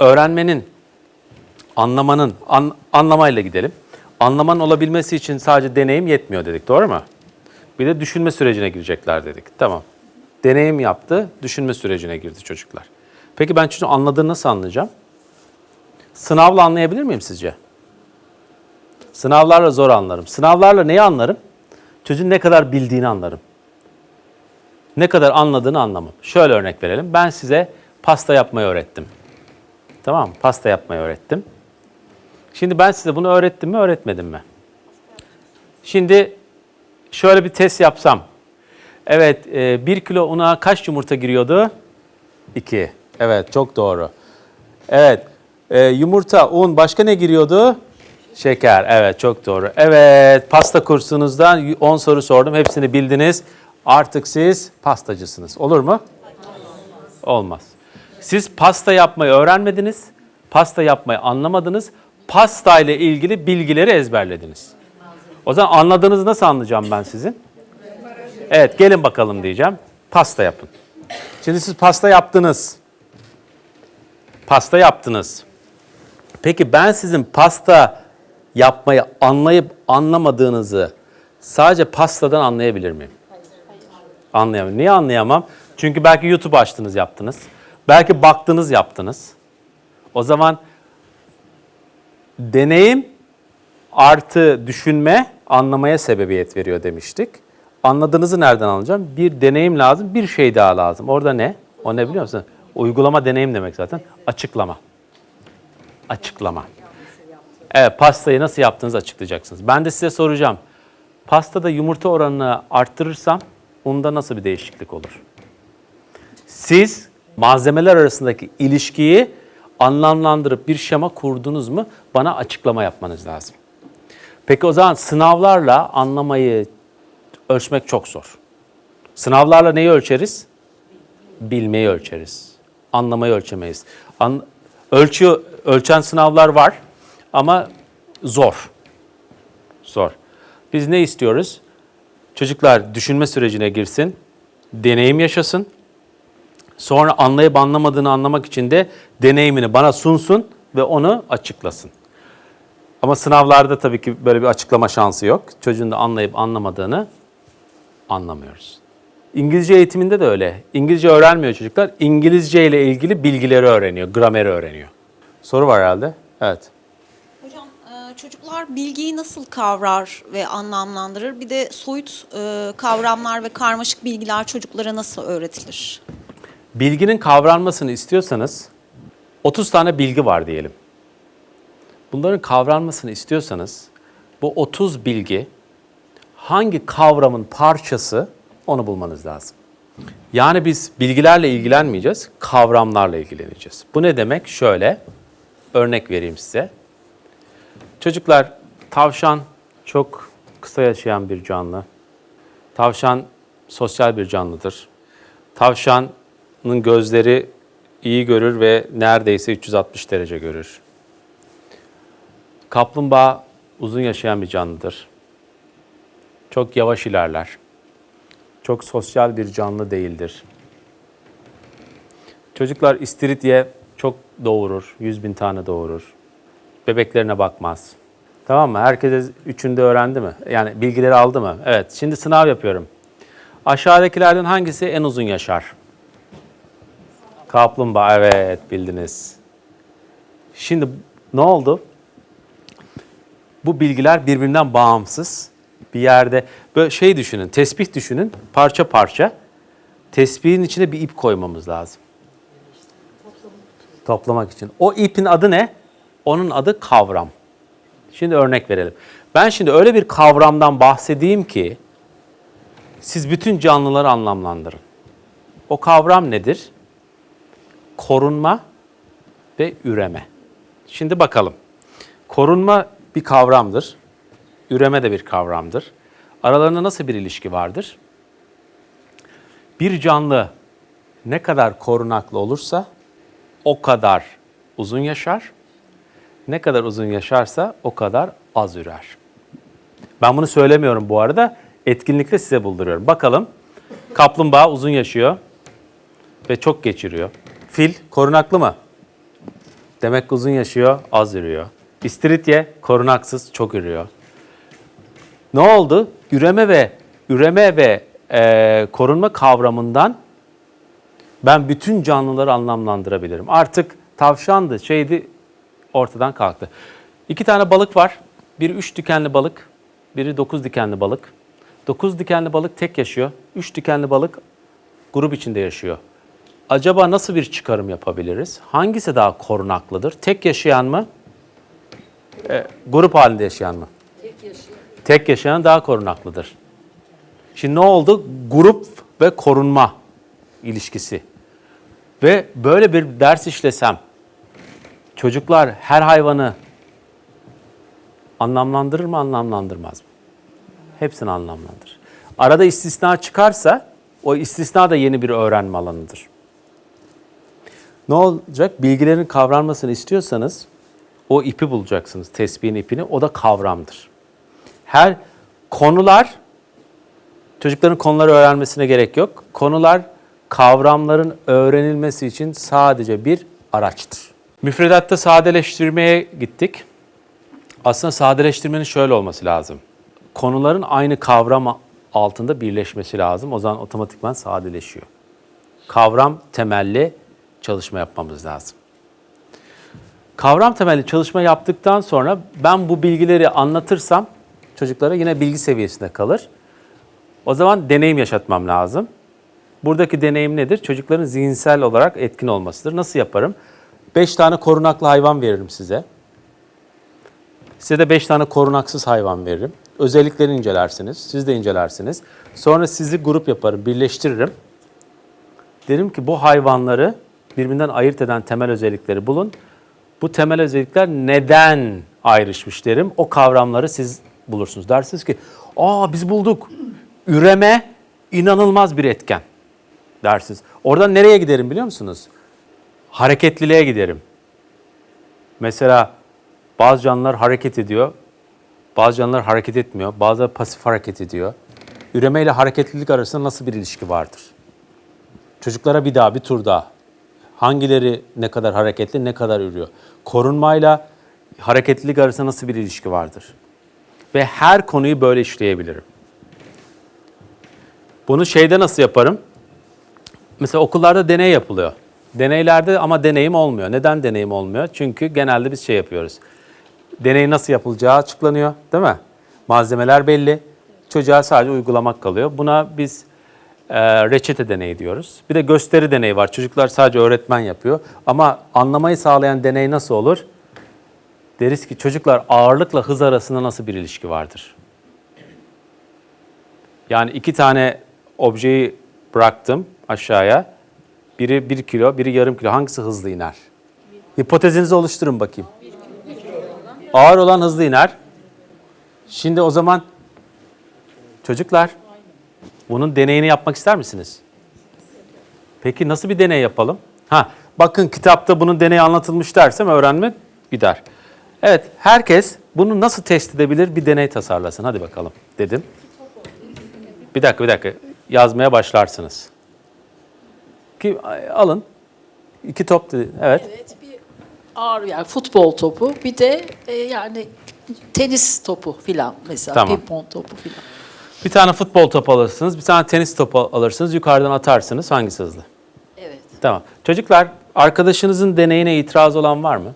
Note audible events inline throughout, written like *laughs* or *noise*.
öğrenmenin, anlamanın, an- anlamayla gidelim. Anlamanın olabilmesi için sadece deneyim yetmiyor dedik, doğru mu? Bir de düşünme sürecine girecekler dedik. Tamam. Deneyim yaptı, düşünme sürecine girdi çocuklar. Peki ben çocuğun anladığını nasıl anlayacağım? Sınavla anlayabilir miyim sizce? Sınavlarla zor anlarım. Sınavlarla neyi anlarım? Çocuğun ne kadar bildiğini anlarım. Ne kadar anladığını anlamam. Şöyle örnek verelim. Ben size pasta yapmayı öğrettim. Tamam mı? Pasta yapmayı öğrettim. Şimdi ben size bunu öğrettim mi, öğretmedim mi? Şimdi şöyle bir test yapsam. Evet, e, bir kilo una kaç yumurta giriyordu? İki. Evet, çok doğru. Evet, e, yumurta, un, başka ne giriyordu? Şeker. Evet, çok doğru. Evet, pasta kursunuzdan 10 soru sordum. Hepsini bildiniz. Artık siz pastacısınız. Olur mu? Olmaz. Siz pasta yapmayı öğrenmediniz. Pasta yapmayı anlamadınız. Pasta ile ilgili bilgileri ezberlediniz. O zaman anladığınızı nasıl anlayacağım ben sizin? Evet, gelin bakalım diyeceğim. Pasta yapın. Şimdi siz pasta yaptınız. Pasta yaptınız. Peki ben sizin pasta yapmayı anlayıp anlamadığınızı sadece pastadan anlayabilir miyim? Anlayamam. Niye anlayamam? Çünkü belki YouTube açtınız yaptınız. Belki baktınız yaptınız. O zaman deneyim artı düşünme anlamaya sebebiyet veriyor demiştik. Anladığınızı nereden alacağım? Bir deneyim lazım, bir şey daha lazım. Orada ne? O ne biliyor musun? Uygulama deneyim demek zaten. Açıklama. Açıklama. Evet, pastayı nasıl yaptığınızı açıklayacaksınız. Ben de size soracağım. Pastada yumurta oranını arttırırsam unda nasıl bir değişiklik olur? Siz malzemeler arasındaki ilişkiyi anlamlandırıp bir şema kurdunuz mu? Bana açıklama yapmanız lazım. Peki o zaman sınavlarla anlamayı ölçmek çok zor. Sınavlarla neyi ölçeriz? Bilmeyi ölçeriz. Anlamayı ölçemeyiz. An ölçüyor, ölçen sınavlar var ama zor. Zor. Biz ne istiyoruz? Çocuklar düşünme sürecine girsin, deneyim yaşasın. Sonra anlayıp anlamadığını anlamak için de deneyimini bana sunsun ve onu açıklasın. Ama sınavlarda tabii ki böyle bir açıklama şansı yok. Çocuğun da anlayıp anlamadığını anlamıyoruz. İngilizce eğitiminde de öyle. İngilizce öğrenmiyor çocuklar. İngilizce ile ilgili bilgileri öğreniyor, grameri öğreniyor. Soru var herhalde. Evet. Hocam e, çocuklar bilgiyi nasıl kavrar ve anlamlandırır? Bir de soyut e, kavramlar ve karmaşık bilgiler çocuklara nasıl öğretilir? Bilginin kavranmasını istiyorsanız 30 tane bilgi var diyelim. Bunların kavranmasını istiyorsanız bu 30 bilgi hangi kavramın parçası onu bulmanız lazım. Yani biz bilgilerle ilgilenmeyeceğiz, kavramlarla ilgileneceğiz. Bu ne demek? Şöyle örnek vereyim size. Çocuklar tavşan çok kısa yaşayan bir canlı. Tavşan sosyal bir canlıdır. Tavşanın gözleri iyi görür ve neredeyse 360 derece görür. Kaplumbağa uzun yaşayan bir canlıdır. Çok yavaş ilerler. Çok sosyal bir canlı değildir. Çocuklar istiridye çok doğurur. 100 bin tane doğurur. Bebeklerine bakmaz. Tamam mı? Herkes üçünde öğrendi mi? Yani bilgileri aldı mı? Evet. Şimdi sınav yapıyorum. Aşağıdakilerden hangisi en uzun yaşar? Kaplumbağa. Evet bildiniz. Şimdi ne oldu? Bu bilgiler birbirinden bağımsız. Bir yerde böyle şey düşünün, tesbih düşünün, parça parça. Tesbihin içine bir ip koymamız lazım. Toplamak için. O ipin adı ne? Onun adı kavram. Şimdi örnek verelim. Ben şimdi öyle bir kavramdan bahsedeyim ki siz bütün canlıları anlamlandırın. O kavram nedir? Korunma ve üreme. Şimdi bakalım. Korunma bir kavramdır. Üreme de bir kavramdır. Aralarında nasıl bir ilişki vardır? Bir canlı ne kadar korunaklı olursa o kadar uzun yaşar. Ne kadar uzun yaşarsa o kadar az ürer. Ben bunu söylemiyorum bu arada. Etkinlikte size bulduruyorum. Bakalım. Kaplumbağa uzun yaşıyor ve çok geçiriyor. Fil korunaklı mı? Demek uzun yaşıyor, az yürüyor. İstiridye korunaksız çok yürüyor. Ne oldu? Üreme ve üreme ve e, korunma kavramından ben bütün canlıları anlamlandırabilirim. Artık tavşandı, şeydi ortadan kalktı. İki tane balık var. Biri üç dikenli balık, biri dokuz dikenli balık. Dokuz dikenli balık tek yaşıyor. Üç dikenli balık grup içinde yaşıyor. Acaba nasıl bir çıkarım yapabiliriz? Hangisi daha korunaklıdır? Tek yaşayan mı? E, grup halinde yaşayan mı? Tek yaşayan daha korunaklıdır. Şimdi ne oldu? Grup ve korunma ilişkisi. Ve böyle bir ders işlesem, çocuklar her hayvanı anlamlandırır mı, anlamlandırmaz mı? Hepsini anlamlandırır. Arada istisna çıkarsa, o istisna da yeni bir öğrenme alanıdır. Ne olacak? Bilgilerin kavranmasını istiyorsanız, o ipi bulacaksınız, tesbihin ipini. O da kavramdır. Her konular, çocukların konuları öğrenmesine gerek yok. Konular kavramların öğrenilmesi için sadece bir araçtır. Müfredatta sadeleştirmeye gittik. Aslında sadeleştirmenin şöyle olması lazım. Konuların aynı kavram altında birleşmesi lazım. O zaman otomatikman sadeleşiyor. Kavram temelli çalışma yapmamız lazım. Kavram temelli çalışma yaptıktan sonra ben bu bilgileri anlatırsam çocuklara yine bilgi seviyesinde kalır. O zaman deneyim yaşatmam lazım. Buradaki deneyim nedir? Çocukların zihinsel olarak etkin olmasıdır. Nasıl yaparım? Beş tane korunaklı hayvan veririm size. Size de beş tane korunaksız hayvan veririm. Özelliklerini incelersiniz. Siz de incelersiniz. Sonra sizi grup yaparım, birleştiririm. Derim ki bu hayvanları birbirinden ayırt eden temel özellikleri bulun. Bu temel özellikler neden ayrışmış derim. O kavramları siz bulursunuz. Dersiniz ki, aa biz bulduk. Üreme inanılmaz bir etken dersiniz. Oradan nereye giderim biliyor musunuz? Hareketliliğe giderim. Mesela bazı canlılar hareket ediyor, bazı canlılar hareket etmiyor, bazıları pasif hareket ediyor. Üreme ile hareketlilik arasında nasıl bir ilişki vardır? Çocuklara bir daha, bir tur daha. Hangileri ne kadar hareketli, ne kadar ürüyor? Korunmayla hareketlilik arasında nasıl bir ilişki vardır? Ve her konuyu böyle işleyebilirim. Bunu şeyde nasıl yaparım? Mesela okullarda deney yapılıyor. Deneylerde ama deneyim olmuyor. Neden deneyim olmuyor? Çünkü genelde biz şey yapıyoruz. Deney nasıl yapılacağı açıklanıyor, değil mi? Malzemeler belli. Çocuğa sadece uygulamak kalıyor. Buna biz e, reçete deneyi diyoruz. Bir de gösteri deneyi var. Çocuklar sadece öğretmen yapıyor. Ama anlamayı sağlayan deney nasıl olur? Deriz ki çocuklar ağırlıkla hız arasında nasıl bir ilişki vardır? Yani iki tane objeyi bıraktım aşağıya. Biri bir kilo, biri yarım kilo. Hangisi hızlı iner? Hipotezinizi oluşturun bakayım. Ağır olan hızlı iner. Şimdi o zaman çocuklar bunun deneyini yapmak ister misiniz? Peki nasıl bir deney yapalım? Ha, bakın kitapta bunun deneyi anlatılmış dersem öğrenme gider. Evet, herkes bunu nasıl test edebilir bir deney tasarlasın. Hadi bakalım dedim. Bir dakika, bir dakika. Yazmaya başlarsınız. Ki alın. İki top dedi. Evet. Evet bir ağır yani futbol topu bir de e, yani tenis topu filan mesela Tamam. pimpon topu filan. Bir tane futbol topu alırsınız, bir tane tenis topu alırsınız, yukarıdan atarsınız. Hangisi hızlı? Evet. Tamam. Çocuklar, arkadaşınızın deneyine itiraz olan var mı?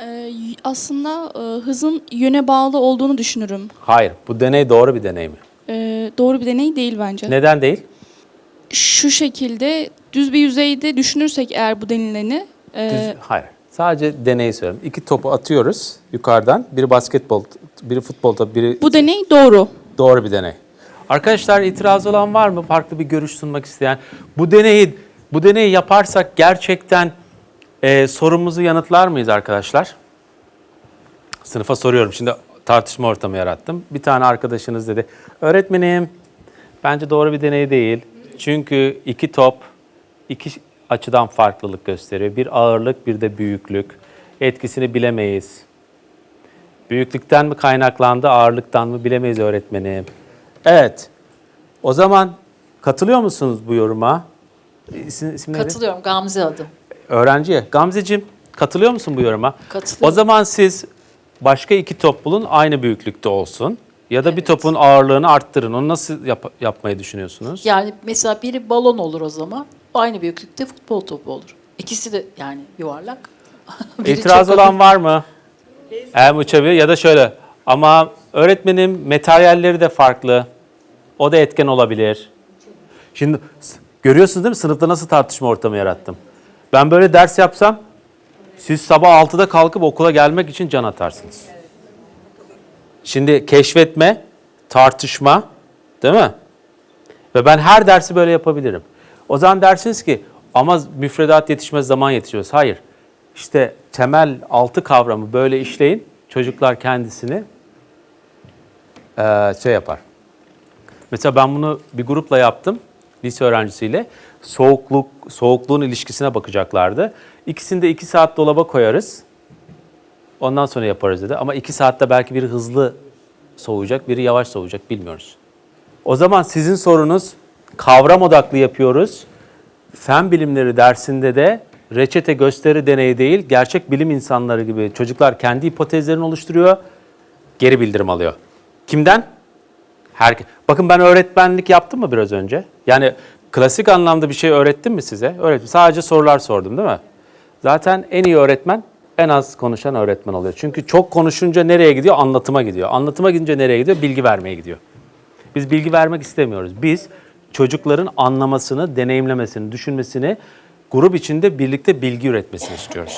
Ee, aslında e, hızın yöne bağlı olduğunu düşünürüm. Hayır. Bu deney doğru bir deney mi? Ee, doğru bir deney değil bence. Neden değil? Şu şekilde düz bir yüzeyde düşünürsek eğer bu denileni e, Düz- Hayır. Sadece deneyi söylüyorum. İki topu atıyoruz yukarıdan. Biri basketbol, biri futbol topu, biri bu deney doğru. Doğru bir deney. Arkadaşlar itiraz olan var mı? Farklı bir görüş sunmak isteyen. Bu deneyi bu deneyi yaparsak gerçekten e, sorumuzu yanıtlar mıyız arkadaşlar? Sınıfa soruyorum. Şimdi tartışma ortamı yarattım. Bir tane arkadaşınız dedi. Öğretmenim bence doğru bir deney değil. Çünkü iki top iki açıdan farklılık gösteriyor. Bir ağırlık bir de büyüklük. Etkisini bilemeyiz. Büyüklükten mi kaynaklandı, ağırlıktan mı bilemeyiz öğretmenim. Evet. O zaman katılıyor musunuz bu yoruma? İsim, isim neydi? Katılıyorum Gamze adım. Öğrenciye. Gamzeciğim Katılıyor musun bu yoruma? Katılıyorum. O zaman siz başka iki top bulun aynı büyüklükte olsun. Ya da bir topun ağırlığını arttırın. Onu nasıl yap- yapmayı düşünüyorsunuz? Yani mesela biri balon olur o zaman. Aynı büyüklükte futbol topu olur. İkisi de yani yuvarlak. *laughs* Biri İtiraz çok olan hafif. var mı? Hem uçabilir ya da şöyle. Ama öğretmenim materyalleri de farklı. O da etken olabilir. Şimdi görüyorsunuz değil mi sınıfta nasıl tartışma ortamı yarattım? Ben böyle ders yapsam siz sabah 6'da kalkıp okula gelmek için can atarsınız. Şimdi keşfetme, tartışma değil mi? Ve ben her dersi böyle yapabilirim. O zaman dersiniz ki ama müfredat yetişmez zaman yetişiyoruz. Hayır. İşte temel altı kavramı böyle işleyin. Çocuklar kendisini eee, şey yapar. Mesela ben bunu bir grupla yaptım. Lise öğrencisiyle. Soğukluk, soğukluğun ilişkisine bakacaklardı. İkisini de iki saat dolaba koyarız. Ondan sonra yaparız dedi. Ama iki saatte belki biri hızlı soğuyacak, biri yavaş soğuyacak bilmiyoruz. O zaman sizin sorunuz kavram odaklı yapıyoruz. Fen bilimleri dersinde de reçete gösteri deneyi değil, gerçek bilim insanları gibi çocuklar kendi hipotezlerini oluşturuyor, geri bildirim alıyor. Kimden? Herke Bakın ben öğretmenlik yaptım mı biraz önce? Yani klasik anlamda bir şey öğrettim mi size? Öğrettim. Sadece sorular sordum değil mi? Zaten en iyi öğretmen en az konuşan öğretmen oluyor. Çünkü çok konuşunca nereye gidiyor? Anlatıma gidiyor. Anlatıma gidince nereye gidiyor? Bilgi vermeye gidiyor. Biz bilgi vermek istemiyoruz. Biz çocukların anlamasını, deneyimlemesini, düşünmesini, grup içinde birlikte bilgi üretmesini istiyoruz.